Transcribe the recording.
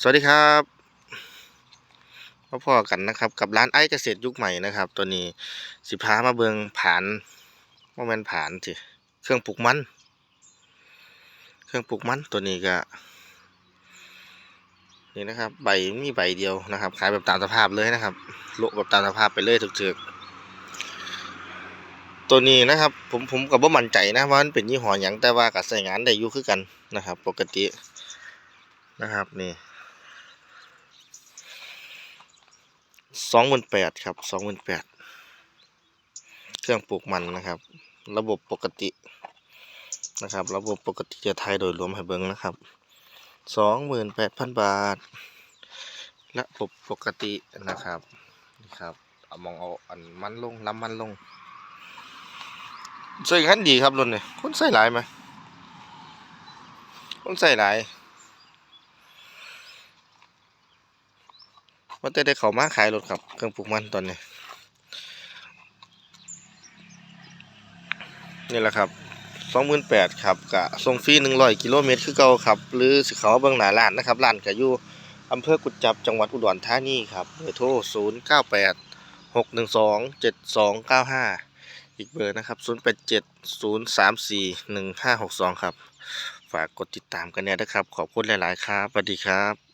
สวัสดีครับมาพอกันนะครับ กับร้านไอ้เกษตรยุคใหม่นะครับ ตัวนี้สิพามาเบิงผานว่ามันผานสิเครื่องปลูกมัน เครื่องปลูกมันตัวนี้ก็นี่นะครับ ใบมีใบเดียวนะครับ ขายแบบตามสภาพเลยนะครับโลแบบตามสภาพไปเลยถึกๆตัวนี้นะครับ ผมผมก็บ่มั่นใจนะว่ามันเป็นยี่ห้อหยังแต่ว่าก็ใช้งานได้ยู่คือกันนะครับ ปกตินะครับนี่ สองหมื่นแปดครับสองหมื่นแปดเครื่องปลูกมันนะครับ ระบบปกตินะครับ ระบบปกติจะไทยโดยรวมให้เบิ้งนะครับสองหมื่นแปดพันบาท ระบบปกตินะครับนี่ครับเอามองเอาอันมันลงลำมันลงใส่ขั้นดีครับรุ่นนี้คนใส่หลายไหมคนใส่หลาย ว่าแต่ได้เขามาขายรถครับ เครื่องปลูกมันตอนนี้ นี่แหละครับสองหมื่นแปดครับกะส่งฟรีหนึ่งร้อยกิโลเมตรคือเก่าครับ หรือสิเขาเบิ่งหน้าร้านนะครับร้านก็อยู่อำเภอกุจจับจังหวัดอุดรธานีครับเบอร์โทรศูนย์เก้าแปดหกหนึ่งสองเจ็ดสองเก้าห้าอีกเบอร์นะครับศูนย์แปดเจ็ดศูนย์สามสี่หนึ่งห้าหกสองครับ ฝากกดติดตามกันเนี่ยนะครับ ขอบคุณหลาย ๆ ครับสวัสดีครับ